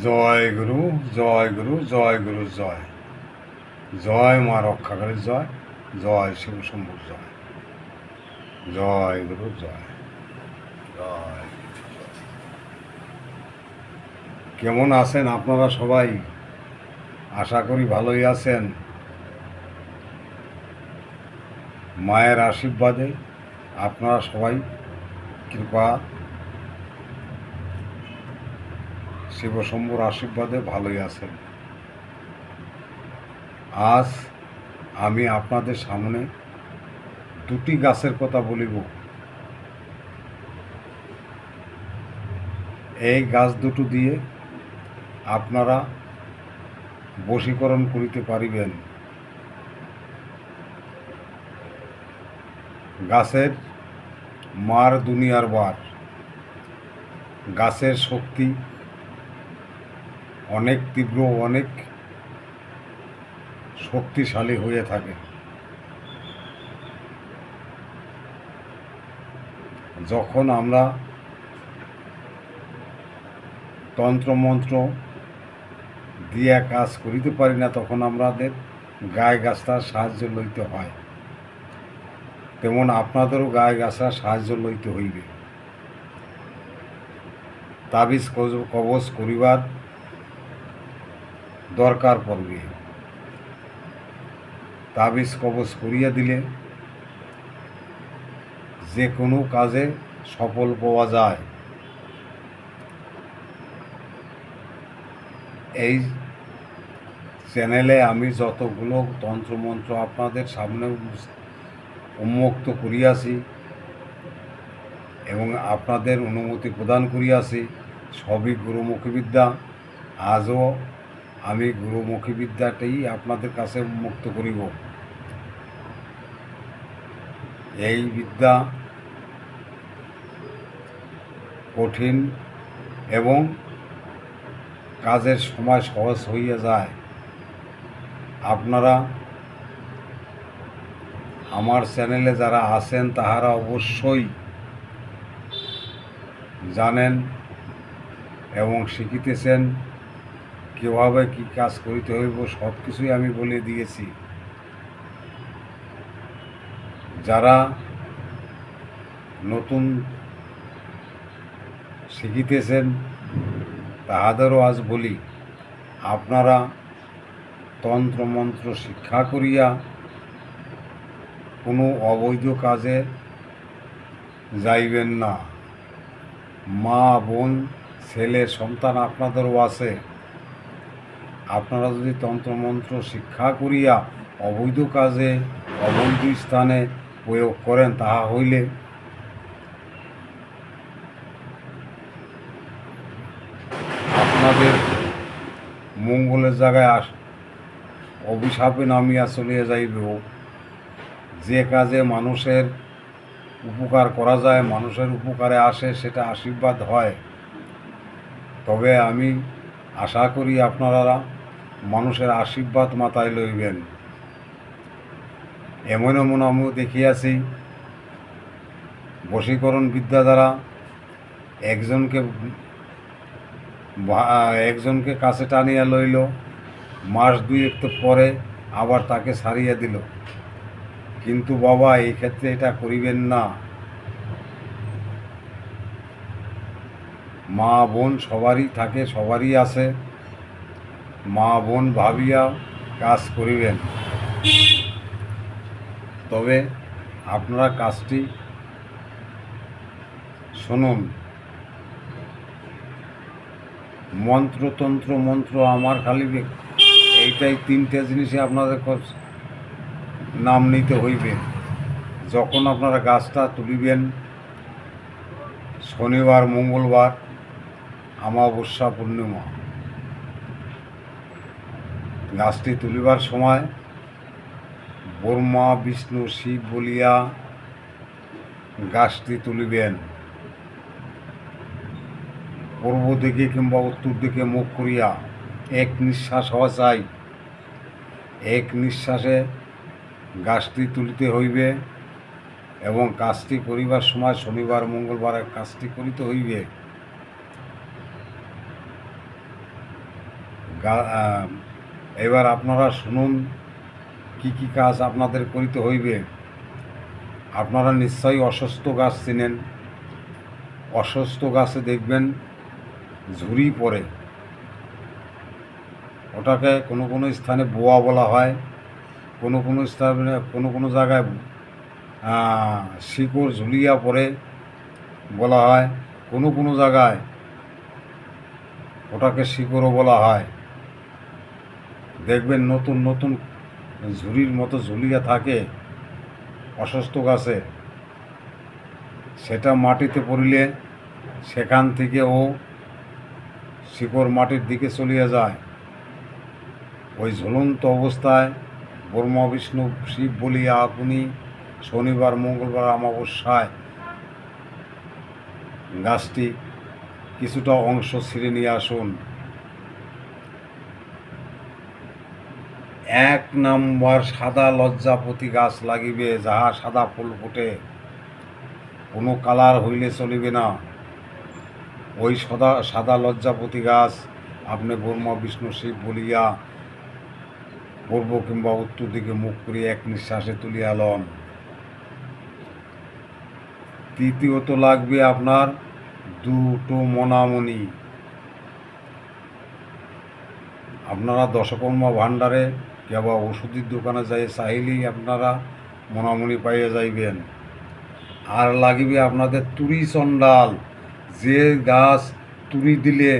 জয় গুরু জয় গুরু জয় গুরু, জয়। জয় মা রক্ষাকারী জয় জয় শিব শম্ভুর জয়। জয় গুরু, জয়। জয়। কেমন আছেন আপনারা সবাই? আশা করি ভালোই আছেন। মায়ের আশীর্বাদে আপনারা সবাই কৃপা শিবশম্ভুর আশীর্বাদে ভালোই আছেন। আজ আমি আপনাদের সামনে দুটি গাছের কথা বলিব। এই গাছ দুটো দিয়ে আপনারা বশীকরণ করিতে পারিবেন। গাছের মার দুনিয়ার বার, গাছের শক্তি অনেক তীব্র, অনেক শক্তিশালী হয়ে থাকে। যখন আমরা তন্ত্রমন্ত্র দিয়ে কাজ করিতে পারি না, তখন আমাদের গায়ে গাছটার সাহায্য লইতে হয়। তেমন আপনাদেরও গায়ে গাছটার সাহায্য লইতে হইবে। তাবিজ কবচ করিবার দরকার পড়বে। তাবিজ কবচ করিয়া দিলে যে কোনো কাজে সফল পাওয়া যায়। এই চ্যানেলে আমি যতগুলো তন্ত্রমন্ত্র আপনাদের সামনে উন্মুক্ত করিয়াছি এবং আপনাদের অনুমতি প্রদান করিয়াছি, সবই গুরুমুখী বিদ্যা। আজও আমি গুরুমুখী বিদ্যাটাই আপনাদের কাছে উন্মুক্ত করিব। এই বিদ্যা কঠিন এবং কাজের সময় সহজ হইয়া যায়। আপনারা আমার চ্যানেলে যারা আছেন, তাহারা অবশ্যই জানেন এবং শিখিতেছেন। কীভাবে কী কাজ করিতে হইব সব কিছুই আমি বলে দিয়েছি। যারা নতুন শিখিতেছেন, তাহাদেরও আজ বলি, আপনারা তন্ত্রমন্ত্র শিক্ষা করিয়া কোনো অবৈধ কাজে যাইবেন না। মা, বোন, ছেলে, সন্তান আপনাদেরও আছে। আপনারা যদি তন্ত্রমন্ত্র শিক্ষা করিয়া অবৈধ কাজে অবৈধ স্থানে প্রয়োগ করেন, তাহা হইলে আপনাদের মঙ্গলের জায়গায় আস, অভিশাপে নামিয়া চলিয়া যাইব। যে কাজে মানুষের উপকার করা যায়, মানুষের উপকারে আসে, সেটা আশীর্বাদ হয়। তবে আমি আশা করি আপনারা মানুষের আশীর্বাদ মাথায় লইবেন। এমন এমন আমিও দেখিয়াছি, বশীকরণ বিদ্যা দ্বারা একজনকে একজনকে কাছে টানিয়া লইল, মাস দুই একটু পরে আবার তাকে সারিয়ে দিল। কিন্তু বাবা, এই ক্ষেত্রে এটা করিবেন না। মা, বোন সবারই থাকে, সবারই আছে মা, বোন ভাবিয়া কাজ করিবেন। তবে আপনারা কাজটি শুনুন। মন্ত্রতন্ত্র, মন্ত্র আমার খালি এইটাই তিনটে জিনিসই আপনাদের নাম নিতে হইবে। যখন আপনারা গাছটা তুলিবেন, শনিবার, মঙ্গলবার আমাবস্যা পূর্ণিমা। গাছটি তুলিবার সময় ব্রহ্মা বিষ্ণু, শিব বলিয়া গাছটি তুলিবেন। পূর্ব দিকে কিংবা উত্তর দিকে মুখ করিয়া এক নিঃশ্বাস হওয়া চাই। এক নিঃশ্বাসে গাছটি তুলিতে হইবে এবং কাজটি করিবার সময় শনিবার, মঙ্গলবার কাজটি করিতে হইবে। এবার আপনারা শুনুন কি কি কাজ আপনাদের করিতে হইবে। আপনারা নিশ্চয়ই অসুস্থ গাছ চিনেন। অসুস্থ গাছে দেখবেন ঝুরি পড়ে। ওটাকে কোনো কোনো স্থানে বোয়া বলা হয়। কোনো কোনো স্থানে, কোনো কোনো জায়গায় শিকড় ঝুলিয়া পড়ে বলা হয়। কোনো কোনো জায়গায় ওটাকে শিকড়ও বলা হয়। দেখবেন নতুন নতুন ঝুড়ির মতো ঝুলিয়া থাকে অসুস্থ গাছে। সেটা মাটিতে পড়িলে সেখান থেকে ও শিকড় মাটির দিকে চলিয়া যায়। ওই ঝুলন্ত অবস্থায় ব্রহ্মা, বিষ্ণু, শিব বলিয়া আপনি শনিবার, মঙ্গলবার, অমাবস্যায় গাছটি কিছুটা অংশ ছিঁড়ে নিয়ে আসুন। এক নম্বর সাদা লজ্জাপতি গাছ লাগিবে, যাহা সাদা ফুল ফুটে। কোনো কালার হইলে চলিবে না। ওই সদা, সাদা লজ্জাপতি গাছ আপনি ব্রহ্মা, বিষ্ণু, শিব বলিয়া পূর্ব কিংবা উত্তর দিকে মুখ করিয়া এক নিঃশ্বাসে তুলিয়া লন। তৃতীয়ত লাগবে আপনার দুটো মনামণি। আপনারা দশকর্মা ভাণ্ডারে কেবা ওষুধের দোকানে যাই চাইলেই আপনারা মনামণি পাইয়া যাইবেন। আর লাগিবে আপনাদের তুরি চণ্ডাল, যে গাছ তুরি দিলে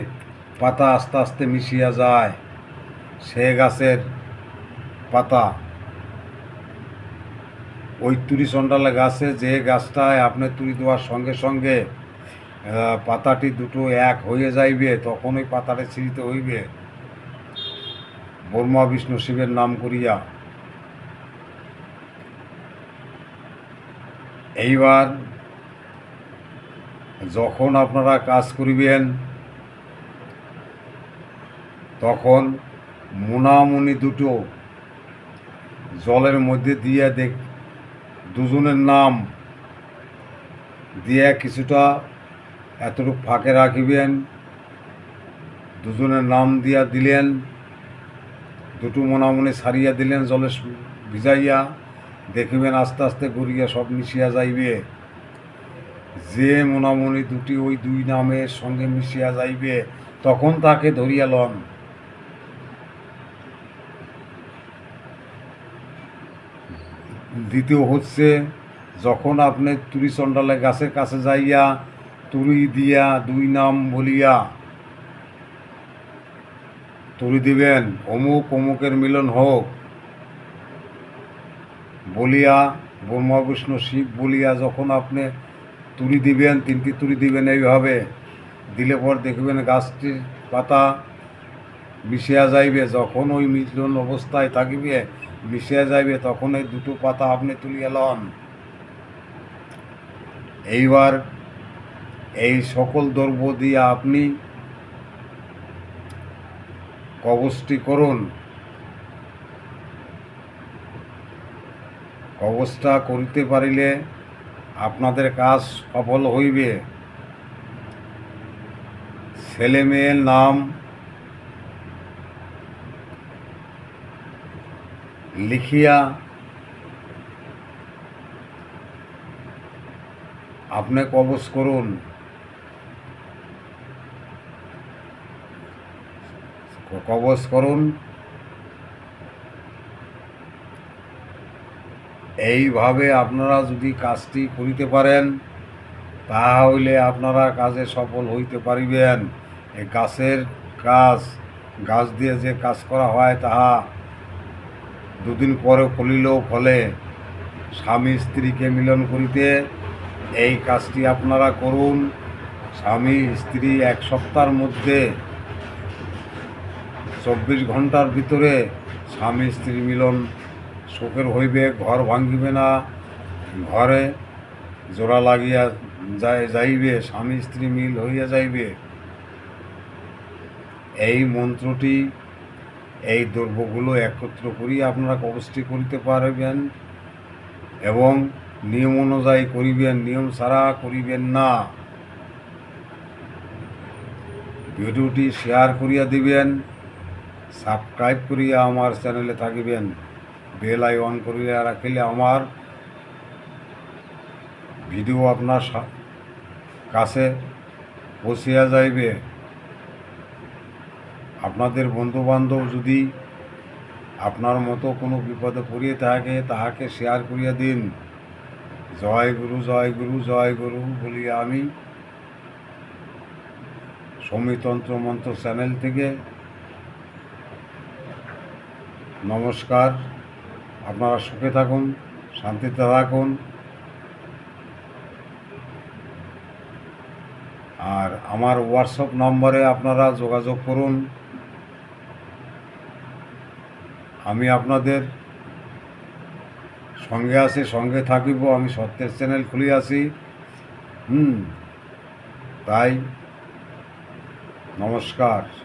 পাতা আস্তে আস্তে মিশিয়া যায়, সে গাছের পাতা। ওই তুরি চণ্ডালে গাছে যে গাছটায় আপনি তুরি দেওয়ার সঙ্গে সঙ্গে পাতাটি দুটো এক হয়ে যাইবে, তখন ওই পাতাটা ছিঁড়িতে হইবে। ব্রহ্মা বিষ্ণু শিবের নাম করিয়া এইবার যখন আপনারা কাজ করিবেন, তখন মুনামুনি দুটো জলের মধ্যে দিয়ে দেখ, দুজনের নাম দিয়ে কিছুটা এতটুকু ফাঁকে রাখিবেন, দুজনের নাম দিয়া দিলেন। দুটো মনামনি সারিয়া দিলেন জলে ভিজাইয়া, দেখিবেন আস্তে আস্তে গড়িয়া সব মিশিয়া যাইবে। যে মনামনি দুটি ওই দুই নামের সঙ্গে মিশিয়া যাইবে, তখন তাকে ধরিয়া লন। দ্বিতীয় হচ্ছে, যখন আপনি তুরি চণ্ডালে গাছের কাছে যাইয়া তুরি দিয়া দুই নাম বলিয়া তুরি দিবেন, অমুক অমুকের মিলন হোক। বলিয়া ব্রহ্মা বিষ্ণু শিব বলিয়া যখন আপনি তুলি দিবেন, তিনটি তুলি দিবেন এইভাবে, দিলে পর দেখবেন গাছটির পাতা মিশিয়া যাইবে, যখন ওই মিলন অবস্থায় থাকিবে, মিশিয়া যাইবে, তখন এই দুটো পাতা আপনি তুলিয়া লন। এইবার এই সকল দ্রব্য দিয়ে আপনি কবচটি করুন কবচটা করিতে পারিলে আপনাদের কাজ সফল হইবে। ছেলে মেয়ের নাম লিখিয়া আপনি কবচ করুন। কবচ করুন। এইভাবে আপনারা যদি কাজটি করিতে পারেন, তাহলে আপনারা কাজে সফল হইতে পারিবেন। এই গাছের কাজ গাছ দিয়ে যে কাজ করা হয় তাহা দুদিন পরে ফলিলেও ফলে। স্বামী স্ত্রীকে মিলন করিতে এই কাজটি আপনারা করুন। স্বামী স্ত্রী এক সপ্তাহের মধ্যে চব্বিশ ঘণ্টার ভিতরে স্বামী স্ত্রী মিলন শোকের হইবে, ঘর ভাঙ্গিবে না, ঘরে জোড়া লাগিয়া যায় যাইবে, স্বামী স্ত্রী মিল হইয়া যাইবে। এই মন্ত্রটি, এই দ্রব্যগুলো একত্র করিয়া আপনারা কবচটি করিতে পারবেন এবং নিয়ম অনুযায়ী করিবেন, নিয়ম ছাড়া করিবেন না। ভিডিওটি শেয়ার করিয়া দিবেন। সাবস্ক্রাইব করিয়া আমার চ্যানেলে থাকিবেন। বেল আই অন করিয়া রাখিলে আমার ভিডিও আপনার কাছে পৌঁছিয়া যাইবে। আপনাদের বন্ধুবান্ধব যদি আপনার মতো কোনো বিপদে পড়িয়ে থাকে, তাহাকে শেয়ার করিয়া দিন। জয় গুরু জয় গুরু জয় গুরু বলিয়া আমি সমিতন্ত্র মন্ত্র চ্যানেল থেকে নমস্কার। আপনারা সুখে থাকুন, শান্তিতে থাকুন। আর আমার হোয়াটসঅ্যাপ নম্বরে আপনারা যোগাযোগ করুন। আমি আপনাদের সঙ্গে আছি, সঙ্গে থাকিব, আমি সত্যের চ্যানেল খুলি আছি। হুম, তাই নমস্কার।